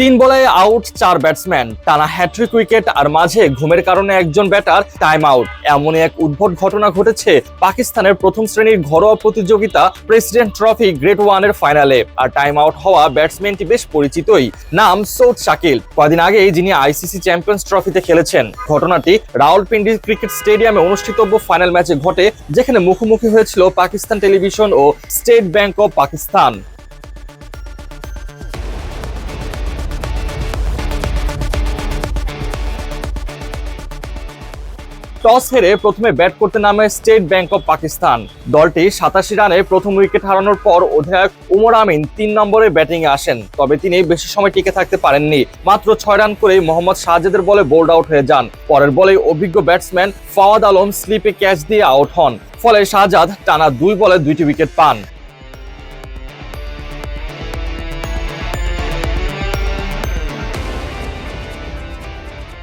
তিন বলে আউট চার ব্যাটসম্যান। টানা হ্যাট্রিক উইকেট আর মাঝে ঘুমের কারণে একজন ব্যাটার টাইম আউট। এমনই এক উদ্ভট ঘটনা ঘটেছে পাকিস্তানের প্রথম শ্রেণির ঘরোয়া প্রতিযোগিতা প্রেসিডেন্ট ট্রফি গ্রেড ওয়ানের ফাইনালে। আর টাইম আউট হওয়া ব্যাটসম্যানটি বেশ পরিচিতই। নাম সৌদ শাকিল। কদিন আগেই যিনি আইসিসি চ্যাম্পিয়ন্স ট্রফিতে খেলেছেন। ঘটনাটি রাওয়ালপিন্ডি ক্রিকেট স্টেডিয়ামে অনুষ্ঠিতব্য ফাইনাল ম্যাচে ঘটে, যেখানে মুখোমুখি হয়েছিল Pakistan television O state bank of Pakistan. Toss হেরে প্রথমে ব্যাট করতে নামে স্টেট ব্যাংক অব পাকিস্তান। দলটি সাতাশি রানে প্রথম উইকেট হারানোর পর অধিনায়ক উমর আমিন তিন নম্বরে ব্যাটিং আসেন, তবে তিনি বেশি সময় টিকে থাকতে পারেননি। মাত্র ছয় রান করে মোহাম্মদ শাহজাদের বলে বোল্ড আউট হয়ে যান। পরের বলে অভিজ্ঞ ব্যাটসম্যান ফাওয়াদ আলম স্লিপে ক্যাচ দিয়ে আউট হন, ফলে শাহজাদ টানা দুই বলে দুইটি উইকেট পান।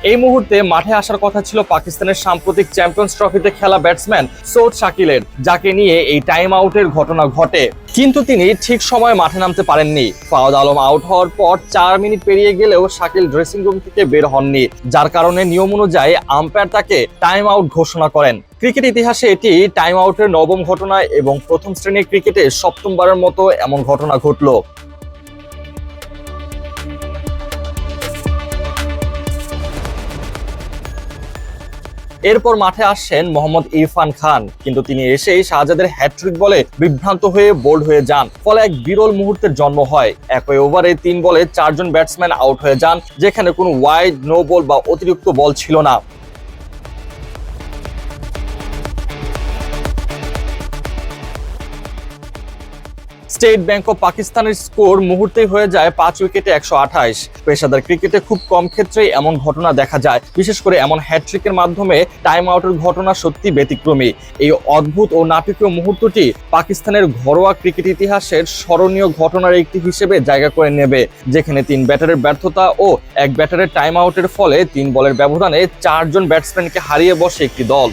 এই মুহূর্তে মাঠে আসার কথা ছিল পাকিস্তানের সাম্প্রতিক চ্যাম্পিয়ন্স ট্রফিতে খেলা ব্যাটসম্যান সৌদ শাকিলের, যাকে নিয়ে এই টাইম আউটের ঘটনা ঘটে। কিন্তু তিনি ঠিক সময়ে মাঠে নামতে পারেননি। ফাওয়াদ আলম আউট হওয়ার পর চার মিনিট পেরিয়ে গেলেও শাকিল ড্রেসিং রুম থেকে বের হননি, যার কারণে নিয়ম অনুযায়ী আম্পায়ার তাকে টাইম আউট ঘোষণা করেন। ক্রিকেট ইতিহাসে এটি টাইম আউটের নবম ঘটনা এবং প্রথম শ্রেণির ক্রিকেটে সপ্তমবারের মতো এমন ঘটনা ঘটলো। এরপর মাঠে আসছেন মোহাম্মদ ইরফান খান। কিন্তু তিনি এসেই শাহজাদের হ্যাট্রিক বলে বিভ্রান্ত হয়ে বোল্ড হয়ে যান। ফলে এক বিরল মুহূর্তের জন্ম হয়। একই ওভারে তিন বলে চারজন ব্যাটসম্যান আউট হয়ে যান, যেখানে কোনো ওয়াইড নো বল বা অতিরিক্ত বল ছিল না। স্টেট ব্যাংক অফ পাকিস্তানের স্কোর মুহূর্তেই হয়ে যায় পাঁচ উইকেটে একশো আঠাশ। পেশাদার ক্রিকেটে খুব কম ক্ষেত্রেই এমন ঘটনা দেখা যায়। বিশেষ করে এমন হ্যাট্রিকের মাধ্যমে টাইম আউটের ঘটনা সত্যি ব্যতিক্রমী। এই অদ্ভুত ও নাটকীয় মুহূর্তটি পাকিস্তানের ঘরোয়া ক্রিকেট ইতিহাসের স্মরণীয় ঘটনার একটি হিসেবে জায়গা করে নেবে, যেখানে তিন ব্যাটারের ব্যর্থতা ও এক ব্যাটারের টাইম আউটের ফলে তিন বলের ব্যবধানে চারজন ব্যাটসম্যানকে হারিয়ে বসে একটি দল।